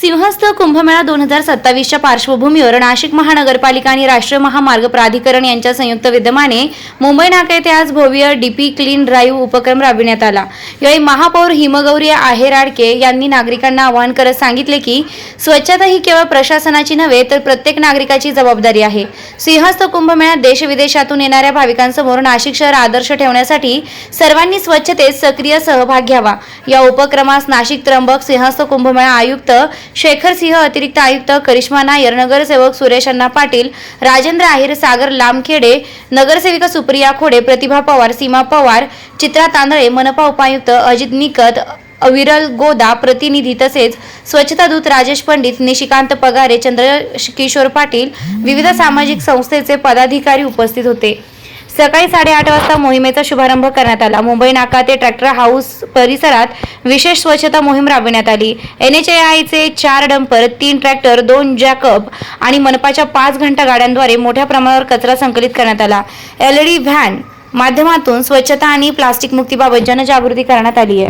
सिंहस्थ कुंभमेळा दोन हजार सत्तावीसच्या पार्श्वभूमीवर नाशिक महानगरपालिका आणि राष्ट्रीय महामार्ग प्राधिकरण यांच्या संयुक्त विद्यमाने मुंबई नाका येथे आज भव्य डीपी क्लीन ड्राईव्ह उपक्रम राबविण्यात आला. यावेळी महापौर हिमगौरी आहेराडके यांनी नागरिकांना आवाहन करत सांगितले की स्वच्छता ही केवळ प्रशासनाची नव्हे तर प्रत्येक नागरिकाची जबाबदारी आहे. सिंहस्थ कुंभमेळ्यात देशविदेशातून येणाऱ्या भाविकांसमोर नाशिक शहर आदर्श ठेवण्यासाठी सर्वांनी स्वच्छतेत सक्रिय सहभाग घ्यावा. या उपक्रमास नाशिक त्र्यंबक सिंहस्थ कुंभमेळा आयुक्त शेखर सिंह अतिरिक्त आयुक्त करिश्मा नायर नगरसेवक सुरेश अण्णा पाटील राजेंद्र आहेर सागर लामखेडे नगरसेविका सुप्रिया खोडे प्रतिभा पवार सीमा पवार चित्रा तांदळे मनपा उपायुक्त अजित निकत अविरल गोदा प्रतिनिधी तसेच स्वच्छता दूत राजेश पंडित निशिकांत पगारे चंद्रकिशोर पाटील विविध सामाजिक संस्थेचे पदाधिकारी उपस्थित होते. सकाळी साडेआठ वाजता मोहिमेचा शुभारंभ करण्यात आला. मुंबई नाका ते ट्रॅक्टर हाऊस परिसरात विशेष स्वच्छता मोहीम राबविण्यात आली. एन एच आयचे चार डंपर तीन ट्रॅक्टर दोन जॅकअप आणि मनपाच्या पाच घंटा गाड्यांद्वारे मोठ्या प्रमाणावर कचरा संकलित करण्यात आला. एलईडी व्हॅन माध्यमातून स्वच्छता आणि प्लास्टिक मुक्तीबाबत जनजागृती करण्यात आली आहे.